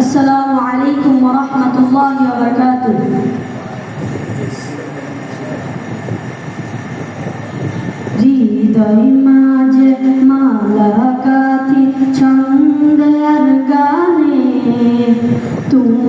আসসালামু আলাইকুম ওয়া রাহমাতুল্লাহি ওয়া বারাকাতুহু। হৃদয় মাঝে মালা কাথি ছন্দের গানে তুমি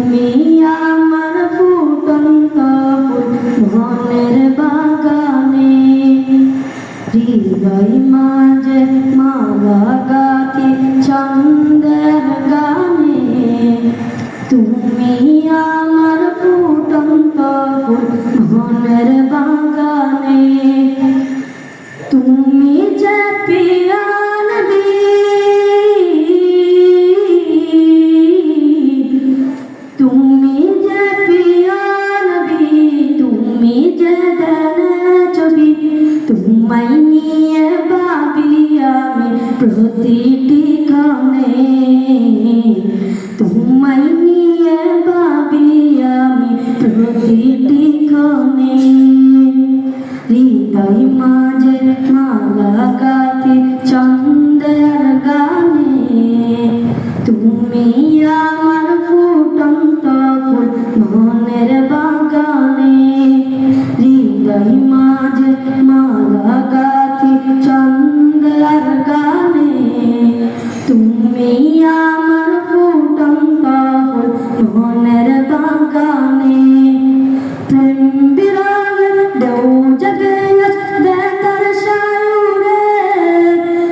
মনের বাগানে তুমি যে পিয়ানবি তুমি যে পিয়ানবি তুমি যে ছবি, তোমায় নিয়ে ভাবি আমি প্রতিটি ক্ষণে। তোমায় নিয়ে ভাবি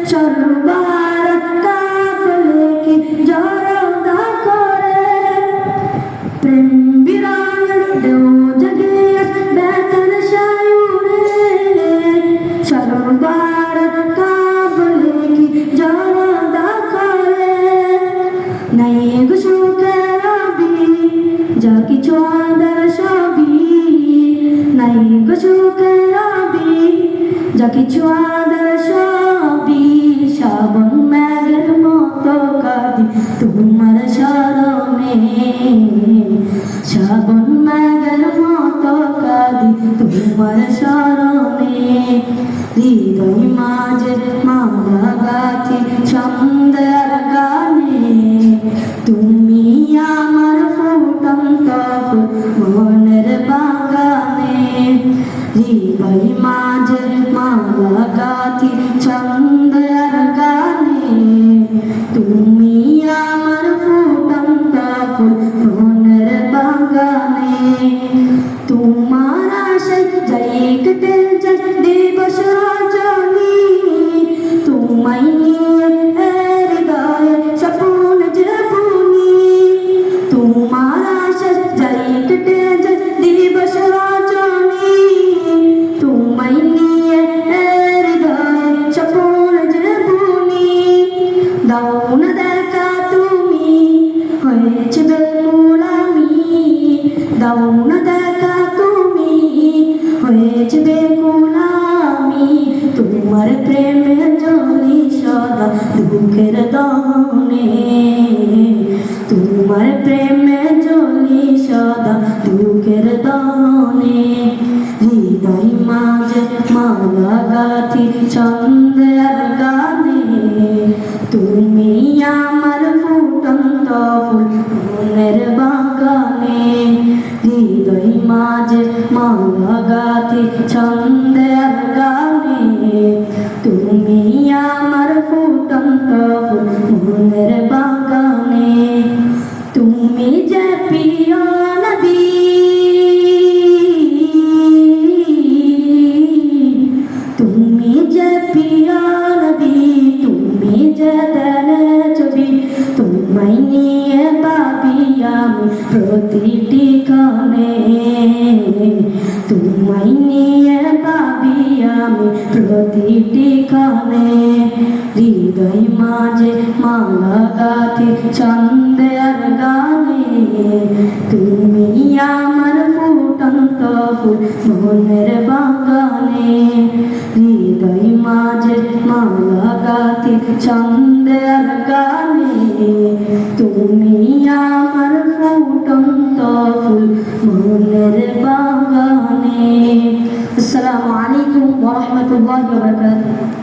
সর্বার কাপলে জরদা করে প্রেম বিরাগের দেও জগে বেতার শায়ুরে সর্বার কাপলে জরদা করে নাই গুসুকে রবি যা কিছু আদার সবই নাই গুসুকে রবি যা কিছু আদার শ্রাবণ মেঘের মতো কাঁদি তোমার শরণে শ্রাবণ মেঘের মতো কাঁদি তোমার শরণে হৃদয় মাঝে মালা গাথি ছন্দের গানে তুমি আমার ফুটন্ত মনের বাগানে হৃদয় মাঝে না দেখা তুমি, হয়েছে না দেখা তুমি, হয়েছে তোমার প্রেমে জলি সদা দুঃখের দনে তোমার প্রেমে জলি সদা দুঃখের দনে হৃদয় মাঝে মালা গাথি ছন্দের ফুল মনের বাগানে, হৃদয় মাঝে মালা গাথি ছন্দের গানে। তুমি আমার ফুটন্ত ফুল মনের বাগানে। তুমি যে প্রিয় নবী তুমি যে প্রিয় নবী তুমি যে তোমায় নিয়ে ভাবি আমি প্রতিটি ক্ষণে তোমায় নিয়ে ভাবি আমি প্রতিটি ক্ষণে হৃদয় মাঝে মালা গাথি ছন্দের গানে। তুমি আমার ফুটন্ত ফুল মনের বাগানে। হৃদয় মাঝে মালা গাথি ছন্দের গানে। তুমি আমার ফুটন্ত ফুল মনের বাগানে আসসালামু আলাইকুম ওয়া রাহমাতুল্লাহি ওয়া বারাকাতুহু